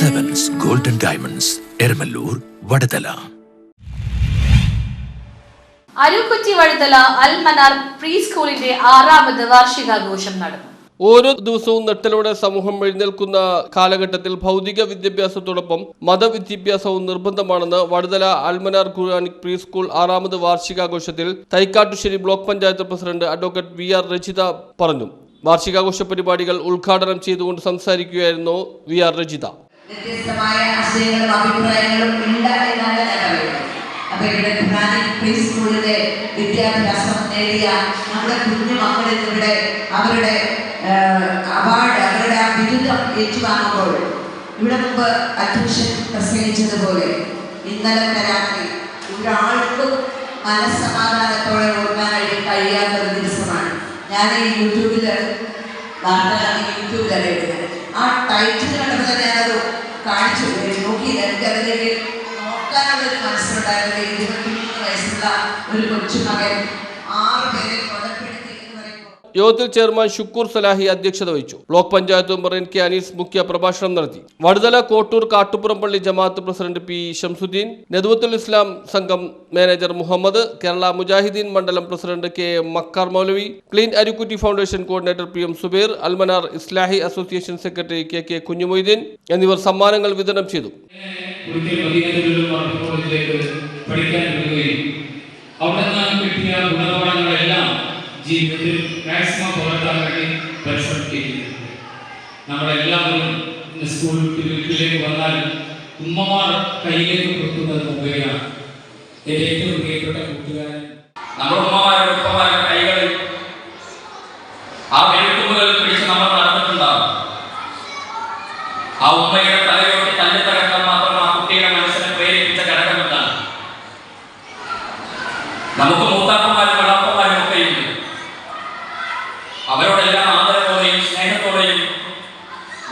Diamonds Eramallur Vadathala Arukutty Vazhuthala Almanar pre സ്കൂളിന്റെ ആറാമത് വാർഷികാഘോഷം നടന്നു. ഓരോ ദിവസവും നെട്ടലോടെ സമൂഹം എഴുന്നേൽക്കുന്ന കാലഘട്ടത്തിൽ ഭൗതിക വിദ്യാഭ്യാസത്തോടൊപ്പം മതവിദ്യാഭ്യാസവും നിർബന്ധമാണെന്ന് Vaduthala Almanar Quranic pre school ആറാമത് വാർഷികാഘോഷത്തിൽ Thaikkattussery block panchayat president advocate V R Rachitha പറഞ്ഞു. വാർഷികാഘോഷ പരിപാടികൾ ഉദ്ഘാടനം ചെയ്തുകൊണ്ട് സംസാരിക്കുകയായിരുന്നു വി ആർ രചിത. വ്യത്യസ്തമായ ആശയങ്ങളും അഭിപ്രായങ്ങളും ഇല്ല എന്നാണ് ഞാൻ പറയുന്നത് അപ്പൊ ഇവിടെ ഖുറാനിക് പ്രീ സ്കൂളിലെ വിദ്യാഭ്യാസം നേടിയ നമ്മുടെ കുഞ്ഞു മക്കളിൽ ഇവിടെ അവരുടെ അവാർഡ് അവരുടെ ആ ബിരുദം ഏറ്റുവാങ്ങുമ്പോൾ ഇവിടെ മുമ്പ് അധ്യക്ഷൻ പ്രസംഗിച്ചതുപോലെ ഇന്നലത്തെ രാത്രി ഒരാൾക്കും മനസ്സമാധാനത്തോടെ ഓർക്കാനായിട്ട് കഴിയാത്ത ഒരു ദിവസമാണ്. ഞാൻ ഈ യൂട്യൂബിൽ വാർത്തകളാണ് അറിയുന്നത് ആ ടൈറ്റിൽ കണ്ടപ്പോൾ തന്നെ ഞാനത് കാണിച്ചു നോക്കിയില്ല എനിക്കതിലേക്ക് നോക്കാനുള്ള ഒരു മനസ്സിലുണ്ടായിരുന്നത് ഇരുപത്തിമൂന്ന് വയസ്സുള്ള ഒരു കൊച്ചുമകൻ ആറ് പേരെ കൊലപ്പെടുത്തി എന്ന് പറയുമ്പോൾ യോഗത്തിൽ ചെയർമാൻ ഷുക്കൂർ സലാഹി അധ്യക്ഷത വഹിച്ചു. Block panchayat member K Anees മുഖ്യ പ്രഭാഷണം നടത്തി. വടുതല കോട്ടൂർ കാട്ടുപുറം പള്ളി ജമാഅത്ത് president P Shamsuddeen Nethuvathul Islam Sangham manager Muhammad Kerala Mujahideen Mandalam president K Makkar Moulavi clean Arikkutty foundation coordinator P M Zubair Almanar Islahi association secretary K K Kunjumoideen എന്നിവർ സമ്മാനങ്ങൾ വിതരണം ചെയ്തു. പഠിക്കാൻ അവിടെ കിട്ടിയ ഗുണപാഠങ്ങളെല്ലാം ജീവിതത്തിൽ മാക്സിമം പകർത്താൻ വേണ്ടി പരിശ്രമിക്കുകയും നമ്മളെല്ലാവരും സ്കൂൾ വിട്ട് വീട്ടിലേക്ക് വന്നാലും ഉമ്മമാർ കയ്യിലേക്ക് കൊടുക്കുന്നത് മൊബൈലാണ് എന്റെ ഏറ്റവും പ്രിയപ്പെട്ട കൂട്ടുകാരൻ. നമ്മുടെ ഉമ്മമാരുടെ ഉപ്പമാരുടെ കൈകളിൽ ആ വെളുത്തുമ്പുകൾ പിടിച്ച് നമ്മൾ നടന്നിട്ടുണ്ടാവും. ആ ഉമ്മയുടെ തലയോട്ട് തന്നെ തകർക്കാൻ മാത്രം ആ കുട്ടിയുടെ മനസ്സിനെ പ്രേരിപ്പിച്ച ഘടകമെന്താണ്? നമുക്ക് അവരോടെല്ലാം ആദരവോടെയും സ്നേഹത്തോടെയും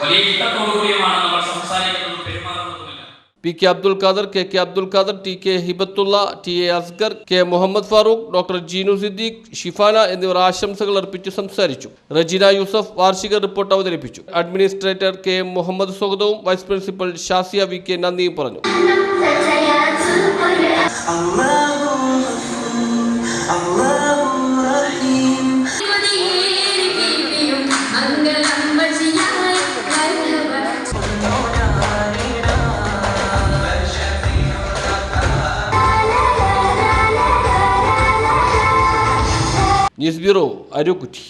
വലിയ ഇഷ്ടത്തോടു കൂടിയുമാണ് നമ്മൾ സംസാരിക്കുന്നതും. പെരുമാറുന്നതുമില്ല. P K Abdul Khader K K Abdul Khader T K Hibathulla T A Asgar K Muhammad Farooq doctor Jeenu Siddique Shifana എന്നിവർ ആശംസകൾ അർപ്പിച്ച് സംസാരിച്ചു. റജീന യൂസഫ് വാർഷിക റിപ്പോർട്ട് അവതരിപ്പിച്ചു. അഡ്മിനിസ്ട്രേറ്റർ കെ എം മുഹമ്മദ് സ്വാഗതവും vice principal Shazia V K നന്ദിയും പറഞ്ഞു. News bureau Arookutty